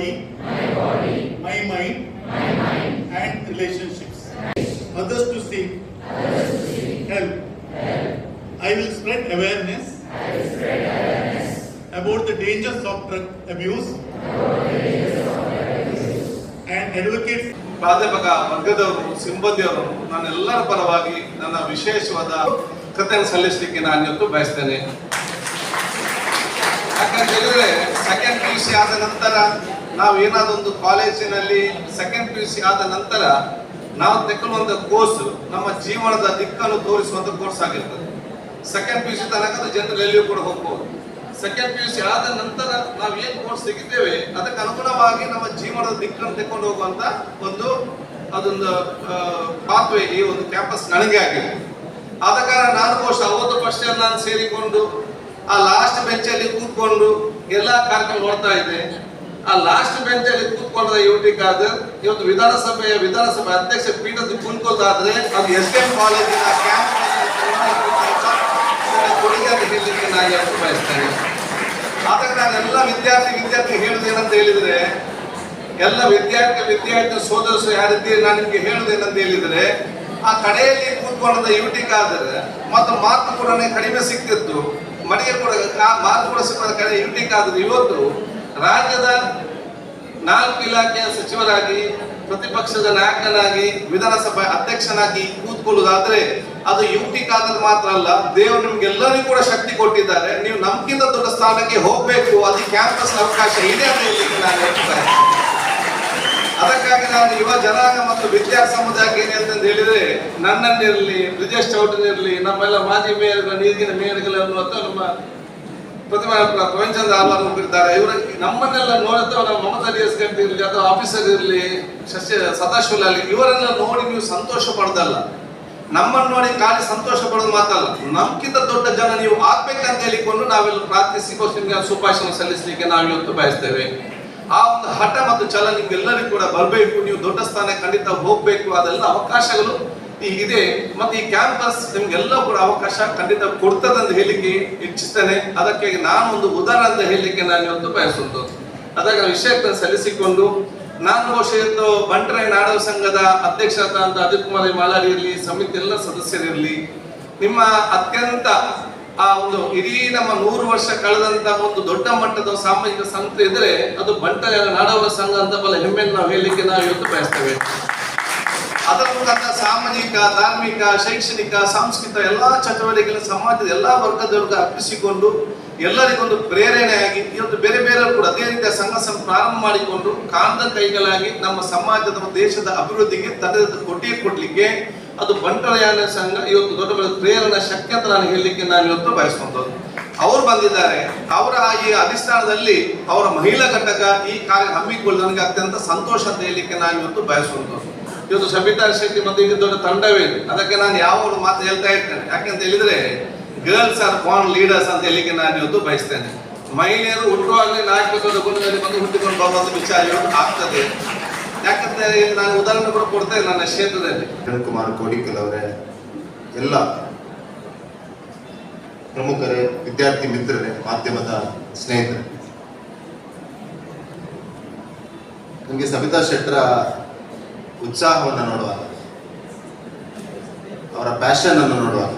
body, my mind, my mind, and relationships. Others to seek, help. I will spread awareness, I will spread awareness about the dangers of drug abuse and advocate ಪ್ರಾಧ್ಯಾಪಕ ವರ್ಗದವರು ಸಿಬ್ಬಂದಿಯವರು ನನ್ನೆಲ್ಲರ ಪರವಾಗಿ ನನ್ನ ವಿಶೇಷವಾದ ಕೃತಜ್ಞ ಸಲ್ಲಿಸಲಿಕ್ಕೆ ನಾನು ಇವತ್ತು ಬಯಸ್ತೇನೆ ಯಾಕಂತ ಹೇಳಿದ್ರೆ ಸೆಕೆಂಡ್ ಪಿ ಯು ಸಿ ಆದ ನಂತರ ನಾವು ಏನಾದ್ರು ಒಂದು ಕಾಲೇಜಿನಲ್ಲಿ ಸೆಕೆಂಡ್ ಪಿ ಯು ಸಿ ಆದ ನಂತರ ನಾವು ತೆಕ್ಕೊಳ್ಳುವಂತ ಕೋರ್ಸ್ ನಮ್ಮ ಜೀವನದ ದಿಕ್ಕನ್ನು ತೋರಿಸುವಂತ ಕೋರ್ಸ್ ಆಗಿರ್ತದೆ. ಸೆಕೆಂಡ್ ಪಿ ಯು ಸಿ ತನಕ ಜನರಲ್ ಎಲ್ಲಿಯೂ ಕೂಡ ಹೋಗ್ಬೋದು. ಸೆಕೆಂಡ್ ಪಿ ಯು ಸಿ ಆದ ನಂತರ ನಾವು ಏನ್ ಕೋರ್ಸ್ ತೆಗಿತೇವೆ, ಅದಕ್ಕೆ ಅನುಗುಣವಾಗಿ ನಮ್ಮ ಜೀವನದ ದಿಕ್ಕನ್ನು ತೆಕ್ಕೊಂಡು ಹೋಗುವಂತ ಒಂದು ಅದೊಂದು ಪಾತ್ವೆ ಈ ಒಂದು ಕ್ಯಾಂಪಸ್ ನನಗೆ ಆಗಿದೆ. ಆದ ಕಾರಣ ನಾನು ಬಹುಶಃ ಅವತ್ತು ಫಸ್ಟ್ ನಾನು ಸೇರಿಕೊಂಡು, ಆ ಲಾಸ್ಟ್ ಬೆಂಚಲ್ಲಿ ಕೂತ್ಕೊಂಡು ಎಲ್ಲ ಕಾರ್ಯಕ್ರಮ ನೋಡ್ತಾ ಇದ್ದೆ. ಆ ಲಾಸ್ಟ್ ಬೆಂಚ್ ಅಲ್ಲಿ ಕೂತ್ಕೊಂಡ ಕಾರ್ಡ್ ಇವತ್ತು ವಿಧಾನಸಭೆಯ ವಿಧಾನಸಭೆ ಅಧ್ಯಕ್ಷ ಪೀಠದ ಕುಂತ್ಕೊಳ್ತಾದ್ರೆ ಅದು ಎಸ್ ಎಂ ಕಾಲೇಜಿನ ಕೊಡುಗೆ ಅಂತ ನಾನು ವಿದ್ಯಾರ್ಥಿ ವಿದ್ಯಾರ್ಥಿ ಹೇಳುದೇನಂತ ಹೇಳಿದ್ರೆ, ಎಲ್ಲ ವಿದ್ಯಾರ್ಥಿ ವಿದ್ಯಾರ್ಥಿ ಸೋದರಸು ಯಾರಿದ್ದೀರಿ ನಾನು ನಿಮಗೆ ಹೇಳುದೇನಂತ ಹೇಳಿದ್ರೆ, ಆ ಕಡೆಯಲ್ಲಿ ಕೂತ್ಕೊಂಡ ಯುಟಿ ಕಾರ್ಡ್ ಮತ್ತು ಮಾತು ಕೂಡ ಕಡಿಮೆ ಸಿಕ್ತಿತ್ತು ಮನೆಗೆ ಕೂಡ ಮಾತು ಕೂಡ ಸಿಕ್ಕ ಕಡೆ ಯುಟಿ ಕಾರ್ಡ್ ಇವತ್ತು ರಾಜ್ಯದ ನಾಲ್ಕು ಇಲಾಖೆಯ ಸಚಿವರಾಗಿ, ಪ್ರತಿಪಕ್ಷದ ನಾಯಕನಾಗಿ, ವಿಧಾನಸಭೆ ಅಧ್ಯಕ್ಷನಾಗಿ ಕೂತ್ಕೊಳ್ಳುವುದಾದ್ರೆ ಅದು ಕಾದಲ್ಲಿ ಮಾತ್ರ ಅಲ್ಲ. ದೇವರು ನಿಮ್ಗೆಲ್ಲರಿಗೂ ಕೂಡ ಶಕ್ತಿ ಕೊಟ್ಟಿದ್ದಾರೆ. ನೀವು ನಮ್ಗಿಂತ ದೊಡ್ಡ ಸ್ಥಾನಕ್ಕೆ ಹೋಗ್ಬೇಕು. ಅದು ಕ್ಯಾಂಪಸ್ ಅವಕಾಶ ಇದೆ ಅಂತ ನಾನು ಹೇಳ್ತಾ ಅದಕ್ಕಾಗಿ ನಾನು ಯುವ ಜನಾಂಗ ಮತ್ತು ವಿದ್ಯಾ ಸಮುದಾಯಕ್ಕೆ ಏನ್ ಹೇಳ್ತಂತ ಹೇಳಿದ್ರೆ ನನ್ನನ್ನಿರಲಿ ಬ್ರಿಜೇಶ್ ಇರಲಿ ನಮ್ಮೆಲ್ಲ ಮಾಜಿ ಮೇಯರ್ಗಳ, ನೀರಿನ ಮೇಯರ್ಗಳನ್ನು ಅಥವಾ ನಮ್ಮ ಪ್ರತಿಮಾ ಪ್ರಪಂಚದ ಆಲ್ವಾರ್ ಹೋಗಿರ್ತಾರೆ ಇವರು ನಮ್ಮನ್ನೆಲ್ಲ ನೋಡುತ್ತೆ ನಮ್ಮ ಮಮತಾ ಡಿ ಎಸ್ ಗಂಟಿ ಇರಲಿ ಅಥವಾ ಆಫೀಸರ್ ಇರಲಿ, ಶಶಿ ಸದಾಶಿವಲ್ ಅಲ್ಲಿ ಇವರೆಲ್ಲ ನೋಡಿ ನೀವು ಸಂತೋಷ ಪಡೋದಲ್ಲ. ನಮ್ಮನ್ನು ನೋಡಿ ಖಾಲಿ ಸಂತೋಷ ಪಡೋದು ಮಾತಲ್ಲ. ನಮ್ಗಿಂತ ದೊಡ್ಡ ಜನ ನೀವು ಆಗ್ಬೇಕಂತ ಹೇಳಿಕೊಂಡು ನಾವೆಲ್ಲ ಪ್ರಾರ್ಥಿಸಿ ನಿಮಗೆ ಸುಭಾಷಣ ಸಲ್ಲಿಸಲಿಕ್ಕೆ ನಾವು ಇವತ್ತು ಬಯಸ್ತೇವೆ. ಆ ಒಂದು ಹಠ ಮತ್ತು ಛಲ ನಿಮ್ಗೆಲ್ಲರಿಗೂ ಕೂಡ ಬರಬೇಕು. ನೀವು ದೊಡ್ಡ ಸ್ಥಾನ ಖಂಡಿತ ಹೋಗ್ಬೇಕು. ಅದೆಲ್ಲ ಅವಕಾಶಗಳು ಇದೆ. ಮತ್ತೆ ಈ ಕ್ಯಾಂಪಸ್ ನಿಮ್ಗೆಲ್ಲ ಕೂಡ ಅವಕಾಶ ಖಂಡಿತ ಕೊಡ್ತದಂತ ಹೇಳಿಕೆ ಇಚ್ಛಿಸ್ತೇನೆ. ಅದಕ್ಕೆ ನಾನು ಒಂದು ಉದಾಹರಣೆ ಅಂತ ಹೇಳಲಿಕ್ಕೆ ನಾನು ಇವತ್ತು ಬಯಸುವುದು. ಅದಕ್ಕೆ ವಿಷಯಕ್ಕೆ ಸಲ್ಲಿಸಿಕೊಂಡು, ನಾನು ಬಹುಶಃ ಇವತ್ತು ಬಂಟ್ರೆ ನಾಡವ ಸಂಘದ ಅಧ್ಯಕ್ಷರಾದ ಅಂತ ಅಜಿತ್ ಕುಮಾರ್ ಮಾಲಾರಿ ಇರಲಿ, ಸಮಿತಿ ಎಲ್ಲ ಸದಸ್ಯರಿರಲಿ ನಿಮ್ಮ ಅತ್ಯಂತ ಆ ಒಂದು ಇಡೀ ನಮ್ಮ ನೂರು ವರ್ಷ ಕಳೆದಂತ ಒಂದು ದೊಡ್ಡ ಮಟ್ಟದ ಸಾಮಾಜಿಕ ಸಂಸ್ಥೆ ಇದ್ರೆ ಅದು ಬಂಟರ ನಾಡವರ ಸಂಘ ಅಂತ ಬಲ ಹೆಮ್ಮೆಯನ್ನು ನಾವು ಹೇಳಲಿಕ್ಕೆ ನಾವು ಇವತ್ತು ಬಯಸ್ತೇವೆ. ಅದರ ಮುಖಾಂತರ ಸಾಮಾಜಿಕ, ಧಾರ್ಮಿಕ, ಶೈಕ್ಷಣಿಕ ಸಾಂಸ್ಕೃತ ಎಲ್ಲಾ ಚಟುವಟಿಕೆಗಳ ಸಮಾಜದ ಎಲ್ಲಾ ವರ್ಗದವರಿಗೆ ಅರ್ಪಿಸಿಕೊಂಡು ಎಲ್ಲರಿಗೊಂದು ಪ್ರೇರಣೆಯಾಗಿ ಇವತ್ತು ಬೇರೆ ಬೇರೆ ಕೂಡ ಅದೇ ರೀತಿಯ ಸಂಘ ಸಂಸ್ಥೆ ಪ್ರಾರಂಭ ಮಾಡಿಕೊಂಡು ಕಾಂದ ಕೈಗಳಾಗಿ ನಮ್ಮ ಸಮಾಜದ ದೇಶದ ಅಭಿವೃದ್ಧಿಗೆ ತಡೆದ ಕೊಟ್ಟಿಗೆ ಕೊಡ್ಲಿಕ್ಕೆ ಅದು ಬಂಟರಯಾನ ಸಂಘ ಇವತ್ತು ದೊಡ್ಡ ದೊಡ್ಡ ಪ್ರೇರಣಾ ಶಕ್ತಿ ಅಂತ ನಾನು ಹೇಳಲಿಕ್ಕೆ ನಾನು ಇವತ್ತು ಬಯಸ್ಕೊಂತದ್ದು. ಅವರು ಬಂದಿದ್ದಾರೆ. ಅವರ ಈ ಅಧಿಷ್ಠಾನದಲ್ಲಿ ಅವರ ಮಹಿಳಾ ಘಟಕ ಈ ಕಾರ್ಯ ಹಮ್ಮಿಕೊಳ್ಳಿ ನನಗೆ ಅತ್ಯಂತ ಸಂತೋಷ ಅಂತ ಹೇಳಲಿಕ್ಕೆ ನಾನು ಇವತ್ತು ಬಯಸುವಂಥದ್ದು ಇವತ್ತು ಸಬಿತಾ ಶೆಟ್ಟಿ ಮತ್ತು ಈಗ ದೊಡ್ಡ ತಂಡವೇ ಇದೆ. ಅದಕ್ಕೆ ನಾನು ಯಾವ ಒಂದು ಮಾತು ಹೇಳ್ತಾ ಇರ್ತೇನೆ. ಯಾಕೆಂತ ಹೇಳಿದ್ರೆ ಗರ್ಲ್ಸ್ ಆರ್ ಕಾನ್ ಲೀಡರ್ಸ್ ಅಂತ ಹೇಳಿಕ್ಕೆ ನಾನು ಇವತ್ತು ಬಯಸ್ತೇನೆ. ಮಹಿಳೆಯರು ಹುಟ್ಟುವಾಗಲೇ ನಾಲ್ಕು ದೊಡ್ಡ ಗುಣದಲ್ಲಿ ಬಂದು ಹುಟ್ಟಿಕೊಂಡು ಬರುವಂತ ವಿಚಾರ ಇವತ್ತು ಆಗ್ತದೆ. ಯಾಕಂತ ನಾನು ಉದಾಹರಣೆ ಕೂಡ ಕೊಡ್ತೇನೆ ನನ್ನ ಕ್ಷೇತ್ರದಲ್ಲಿ. ಕಿರಣ್ ಕೋಡಿಕಲ್ ಅವರೇ, ಎಲ್ಲ ಪ್ರಮುಖರೇ, ವಿದ್ಯಾರ್ಥಿ ಮಿತ್ರರೇ, ಮಾಧ್ಯಮದ ಸ್ನೇಹಿತರೆ. ನನಗೆ ಸಬಿತಾ ಶೆಟ್ಟರ ಉತ್ಸಾಹವನ್ನು ನೋಡುವಾಗ ಅವರ ಪ್ಯಾಷನ್ ಅನ್ನು ನೋಡುವಾಗ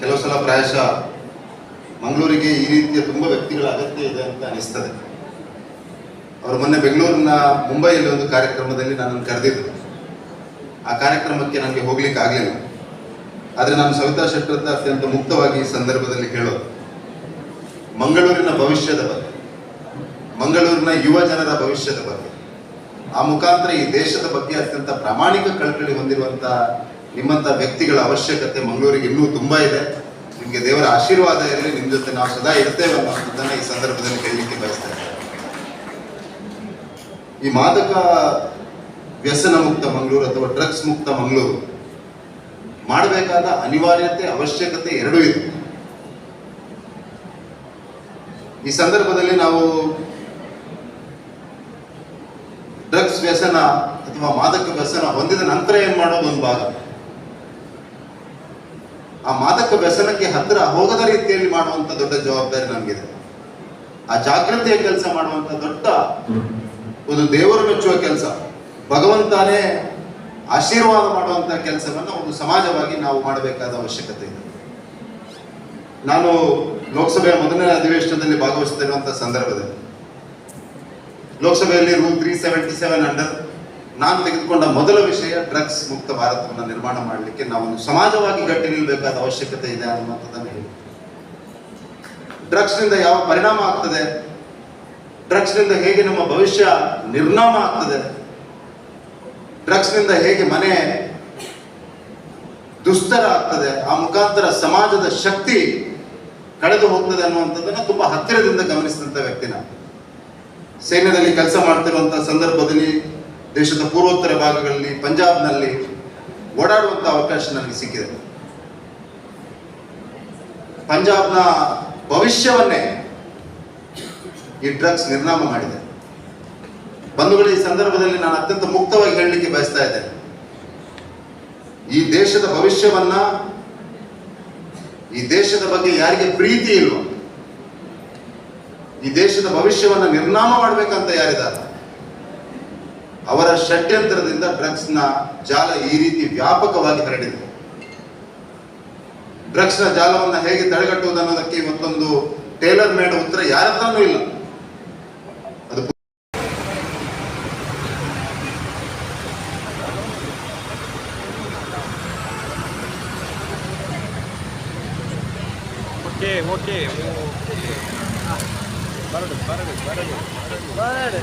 ಕೆಲವು ಸಲ ಪ್ರಾಯಶಃ ಮಂಗಳೂರಿಗೆ ಈ ರೀತಿಯ ತುಂಬ ವ್ಯಕ್ತಿಗಳ ಅಗತ್ಯ ಇದೆ ಅಂತ ಅನಿಸ್ತದೆ. ಅವರು ಮೊನ್ನೆ ಬೆಂಗಳೂರಿನ ಮುಂಬೈಯಲ್ಲಿ ಒಂದು ಕಾರ್ಯಕ್ರಮದಲ್ಲಿ ನನ್ನನ್ನು ಕರೆದಿದ್ದರು ಆ ಕಾರ್ಯಕ್ರಮಕ್ಕೆ ನನಗೆ ಹೋಗ್ಲಿಕ್ಕೆ ಆಗಲಿಲ್ಲ. ಆದರೆ ನಾನು ಸವಿತಾ ಶೆಟ್ಟರ್ ಹತ್ರ ಅತ್ಯಂತ ಮುಕ್ತವಾಗಿ ಈ ಸಂದರ್ಭದಲ್ಲಿ ಹೇಳೋದು. ಮಂಗಳೂರಿನ ಭವಿಷ್ಯದ ಬಗ್ಗೆ, ಮಂಗಳೂರಿನ ಯುವ ಜನರ ಭವಿಷ್ಯದ ಬಗ್ಗೆ ಆ ಮುಖಾಂತರ ಈ ದೇಶದ ಬಗ್ಗೆ ಅತ್ಯಂತ ಪ್ರಾಮಾಣಿಕ ಕಳಕಳಿ ಹೊಂದಿರುವಂತ ನಿಮ್ಮಂತ ವ್ಯಕ್ತಿಗಳ ಅವಶ್ಯಕತೆ ಮಂಗಳೂರಿಗೆ ಇನ್ನೂ ತುಂಬಾ ಇದೆ. ನಿಮಗೆ ದೇವರ ಆಶೀರ್ವಾದ ಇರಲಿ ನಿಮ್ಮ ಜೊತೆ ನಾವು ಸದಾ ಇರ್ತೇವೆ ಅನ್ನೋದನ್ನ ಈ ಸಂದರ್ಭದಲ್ಲಿ ಹೇಳಲಿಕ್ಕೆ ಬಯಸ್ತೇನೆ ಈ ಮಾದಕ ವ್ಯಸನ ಮುಕ್ತ ಮಂಗಳೂರು ಅಥವಾ ಡ್ರಗ್ಸ್ ಮುಕ್ತ ಮಂಗಳೂರು ಮಾಡಬೇಕಾದ ಅನಿವಾರ್ಯತೆ, ಅವಶ್ಯಕತೆ ಎರಡೂ ಇದೆ. ಈ ಸಂದರ್ಭದಲ್ಲಿ ನಾವು ಡ್ರಗ್ಸ್ ವ್ಯಸನ ಅಥವಾ ಮಾದಕ ವ್ಯಸನ ಹೊಂದಿದ ನಂತರ ಏನ್ ಮಾಡೋದು ಒಂದು ಭಾಗ? ಆ ಮಾದಕ ವ್ಯಸನಕ್ಕೆ ಹತ್ತಿರ ಹೋಗದ ರೀತಿಯಲ್ಲಿ ಮಾಡುವಂತ ದೊಡ್ಡ ಜವಾಬ್ದಾರಿ ನಮಗಿದೆ. ಆ ಜಾಗೃತಿಯ ಕೆಲಸ ಮಾಡುವಂತ ದೊಡ್ಡ ಒಂದು ದೇವರು ಮೆಚ್ಚುವ ಕೆಲಸ. ಭಗವಂತನೇ ಆಶೀರ್ವಾದ ಮಾಡುವಂತ ಕೆಲಸವನ್ನು ಒಂದು ಸಮಾಜವಾಗಿ ನಾವು ಮಾಡಬೇಕಾದ ಅವಶ್ಯಕತೆ ಇದೆ. ನಾನು ಲೋಕಸಭೆಯ ಮೊದಲನೇ ಅಧಿವೇಶನದಲ್ಲಿ ಭಾಗವಹಿಸುತ್ತಿರುವಂತಹ ಸಂದರ್ಭದಲ್ಲಿ. ಲೋಕಸಭೆಯಲ್ಲಿ rule three seventy seven under ನಾನು ತೆಗೆದುಕೊಂಡ ಮೊದಲ ವಿಷಯ ಡ್ರಗ್ಸ್ ಮುಕ್ತ ಭಾರತವನ್ನು ನಿರ್ಮಾಣ ಮಾಡಲಿಕ್ಕೆ ನಾವೊಂದು ಸಮಾಜವಾಗಿ ಗಟ್ಟಿ ನಿಲ್ಲಬೇಕಾದ ಅವಶ್ಯಕತೆ ಇದೆ ಅನ್ನುವಂಥದ್ದನ್ನು ಹೇಳಿ. ಡ್ರಗ್ಸ್ನಿಂದ ಯಾವ ಪರಿಣಾಮ ಆಗ್ತದೆ? ಡ್ರಗ್ಸ್ನಿಂದ ಹೇಗೆ ನಮ್ಮ ಭವಿಷ್ಯ ನಿರ್ನಾಮ ಆಗ್ತದೆ? ಡ್ರಗ್ಸ್ನಿಂದ ಹೇಗೆ ಮನೆ ದುಸ್ತರ ಆಗ್ತದೆ? ಆ ಮುಖಾಂತರ ಸಮಾಜದ ಶಕ್ತಿ ಕಳೆದು ಹೋಗ್ತದೆ ಅನ್ನುವಂಥದ್ದನ್ನು ತುಂಬಾ ಹತ್ತಿರದಿಂದ ಗಮನಿಸಿದಂಥ ವ್ಯಕ್ತಿ ನಾನು. ಸೈನ್ಯದಲ್ಲಿ ಕೆಲಸ ಮಾಡ್ತಿರುವಂತಹ ಸಂದರ್ಭದಲ್ಲಿ ದೇಶದ ಪೂರ್ವೋತ್ತರ ಭಾಗಗಳಲ್ಲಿ ಪಂಜಾಬ್ನಲ್ಲಿ ಓಡಾಡುವಂತಹ ಅವಕಾಶ ನನಗೆ ಸಿಕ್ಕಿದೆ. ಪಂಜಾಬ್ನ ಭವಿಷ್ಯವನ್ನೇ ಈ ಡ್ರಗ್ಸ್ ನಿರ್ನಾಮ ಮಾಡಿದೆ. ಬಂಧುಗಳ ಈ ಸಂದರ್ಭದಲ್ಲಿ ನಾನು ಅತ್ಯಂತ ಮುಕ್ತವಾಗಿ ಹೇಳಲಿಕ್ಕೆ ಬಯಸ್ತಾ ಇದ್ದೇನೆ. ಈ ದೇಶದ ಭವಿಷ್ಯವನ್ನ ಈ ದೇಶದ ಬಗ್ಗೆ ಯಾರಿಗೆ ಪ್ರೀತಿ ಇಲ್ವೋ ಈ ದೇಶದ ಭವಿಷ್ಯವನ್ನು ನಿರ್ನಾಮ ಮಾಡ್ಬೇಕಂತ ಯಾರಿದ್ದಾರೆ? ಅವರ ಷಡ್ಯಂತ್ರದಿಂದ ಡ್ರಗ್ಸ್ನ ಜಾಲ ಈ ರೀತಿ ವ್ಯಾಪಕವಾಗಿ ಹರಡಿದೆ. ಡ್ರಗ್ಸ್ನ ಜಾಲವನ್ನು ಹೇಗೆ ತಡೆಗಟ್ಟುವುದು ಅನ್ನೋದಕ್ಕೆ ಇವತ್ತೊಂದು ಟೇಲರ್ ಮೇಡ್ ಉತ್ತರ ಯಾರ ಹತ್ರನೂ ಇಲ್ಲ ಓಕೆ ಓಕೆ பரடு பரடு பரடு பரடு